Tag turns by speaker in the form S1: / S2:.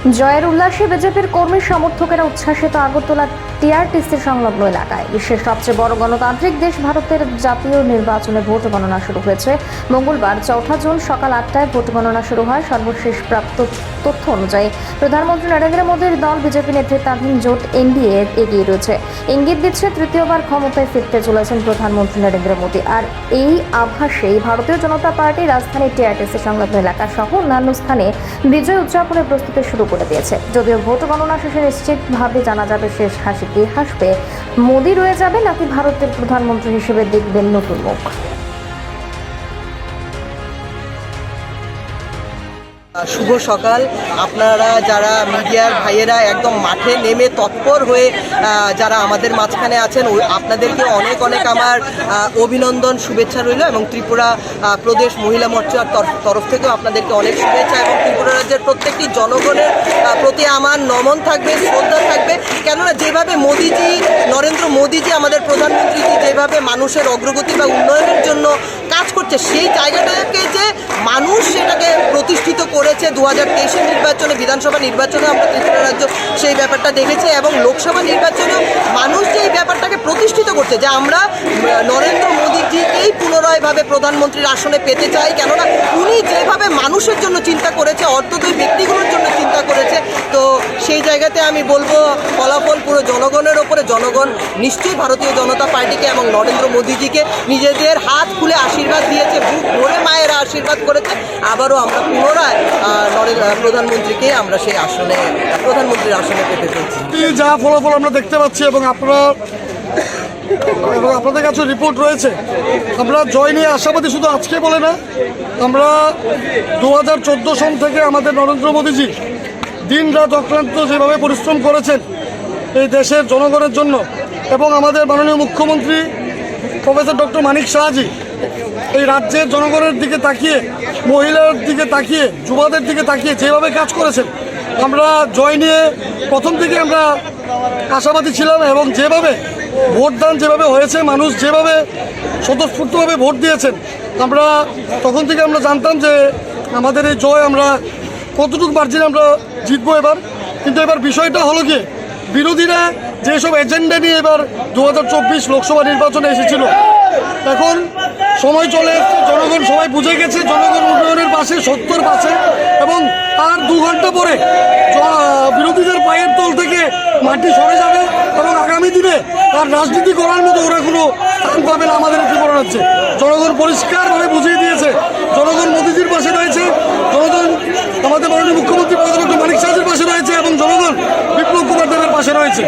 S1: জয়ের উল্লাসে বিজেপির কর্মী সমর্থকেরা উচ্ছ্বাসিত আগরতলা টিআরটিসি সংলগ্ন এলাকায়। বিশ্বের সবচেয়ে বড় গণতান্ত্রিক দেশ ভারতের জাতীয় নির্বাচনে ভোট গণনা শুরু হয়েছে। মঙ্গলবার চৌঠা জুন সকাল আটটায় ভোট গণনা শুরু হয়। সর্বশেষ প্রাপ্ত তথ্য অনুযায়ী প্রধানমন্ত্রী নরেন্দ্র মোদীর দল বিজেপি নেতৃত্বাধীন জোট এনডিএ এগিয়ে রয়েছে। ইঙ্গিত দিচ্ছে তৃতীয়বার ক্ষমতায় ফিরতে চলেছেন প্রধানমন্ত্রী নরেন্দ্র মোদী। আর এই আভাসেই ভারতীয় জনতা পার্টি রাজধানী টিআরটিসি সংলগ্ন এলাকা সহ অন্যান্য স্থানে বিজয় উদযাপনের প্রস্তুতি শুরু করে দিয়েছে। যদিও ভোট গণনা শেষে নিশ্চিতভাবে জানা যাবে শেষ হাসি কে হাসবে, মোদী রয়ে যাবে নাকি ভারতের প্রধানমন্ত্রী হিসেবে দেখবেন নতুন মুখ।
S2: শুভ সকাল। আপনারা যারা মিডিয়ার ভাইয়েরা একদম মাঠে নেমে তৎপর হয়ে যারা আমাদের মাঝখানে আছেন আপনাদেরকে অনেক অনেক আমার অভিনন্দন, শুভেচ্ছা রইল এবং ত্রিপুরা প্রদেশ মহিলা মোর্চার তরফ থেকেও আপনাদেরকে অনেক শুভেচ্ছা এবং ত্রিপুরা রাজ্যের প্রত্যেকটি জনগণের প্রতি আমার নমন থাকবে, শ্রদ্ধা থাকবে। কেননা যেভাবে মোদিজি, নরেন্দ্র মোদিজি আমাদের প্রধানমন্ত্রীজি যেভাবে মানুষের অগ্রগতি বা উন্নয়নের জন্য কাজ করছে সেই জায়গাটাকে যে মানুষ সেটাকে প্রতিষ্ঠিত করেছে দু হাজার তেইশের নির্বাচনে, বিধানসভা নির্বাচনে আমরা ত্রিপুরা রাজ্য সেই ব্যাপারটা দেখেছে এবং লোকসভা নির্বাচনেও মানুষ যে এই ব্যাপারটাকে প্রতিষ্ঠিত করছে, যে আমরা নরেন্দ্র নরেন্দ্র মোদীজিকেই পুনরায়ভাবে প্রধানমন্ত্রীর আসনে পেতে চাই, কেননা উনি যেভাবে মানুষের জন্য চিন্তা করেছে অর্থদয় ব্যক্তিগুলোর জন্য চিন্তা করেছে, তো সেই জায়গাতে আমি বলব, ফলাফল পুরো জনগণের ওপরে, জনগণ নিশ্চয়ই ভারতীয় জনতা পার্টিকে এবং নরেন্দ্র মোদীজিকে নিজেদের হাত খুলে আশীর্বাদ দিয়েছে, বুক ভরে মায়েরা আশীর্বাদ করেছে, আবারও আমরা পুনরায় প্রধানমন্ত্রীকে আমরা সেই আসনে, প্রধানমন্ত্রীর আসনে পেতে
S3: এই যা ফলাফল আমরা দেখতে পাচ্ছি এবং আপনারা এবং আপনাদের কাছে রিপোর্ট রয়েছে। আমরা জয় নিয়ে আশাবাদী শুধু আজকে বলে না, আমরা দু হাজার চোদ্দ সন থেকে আমাদের নরেন্দ্র মোদীজি দিন রাত অক্লান্ত যেভাবে পরিশ্রম করেছেন এই দেশের জনগণের জন্য এবং আমাদের মাননীয় মুখ্যমন্ত্রী প্রফেসর ডক্টর মানিক শাহজি এই রাজ্যের জনগণের দিকে তাকিয়ে মহিলার দিকে তাকিয়ে, যুবাদের দিকে তাকিয়ে যেভাবে কাজ করেছেন, আমরা জয় নিয়ে প্রথম থেকে আমরা আশাবাদী ছিলাম এবং যেভাবে ভোটদান যেভাবে হয়েছে, মানুষ যেভাবে স্বতঃস্ফূর্তভাবে ভোট দিয়েছেন, আমরা তখন থেকে আমরা জানতাম যে আমাদের এই জয় আমরা কতটুকু মার্জিনে আমরা জিতবো এবার। কিন্তু এবার বিষয়টা হলো কি, বিরোধীরা যেসব এজেন্ডা নিয়ে এবার দু হাজার চব্বিশ লোকসভা নির্বাচনে এসেছিল, এখন সময় চলে এসছে, জনগণ সবাই বুঝে গেছে, জনগণ উন্নয়নের পাশে, সত্যর পাশে, এবং আর দু ঘণ্টা পরে বিরোধীদের পায়ের তল থেকে মাটি সরে যাবে এবং আগামী দিনে আর রাজনীতি করার মতো ওরা কোনো স্থান পাবে না আমাদের ত্রিপুরা হচ্ছে। জনগণ পরিষ্কারভাবে বুঝিয়ে দিয়েছে। জনগণ মোদীজির পাশে রয়েছে। জনগণ আমাদের মাননীয় মুখ্যমন্ত্রী পদ মানিক সাহায্যের পাশে রয়েছে এবং জনগণ বিপ্লব কুমার দেবের পাশে রয়েছে।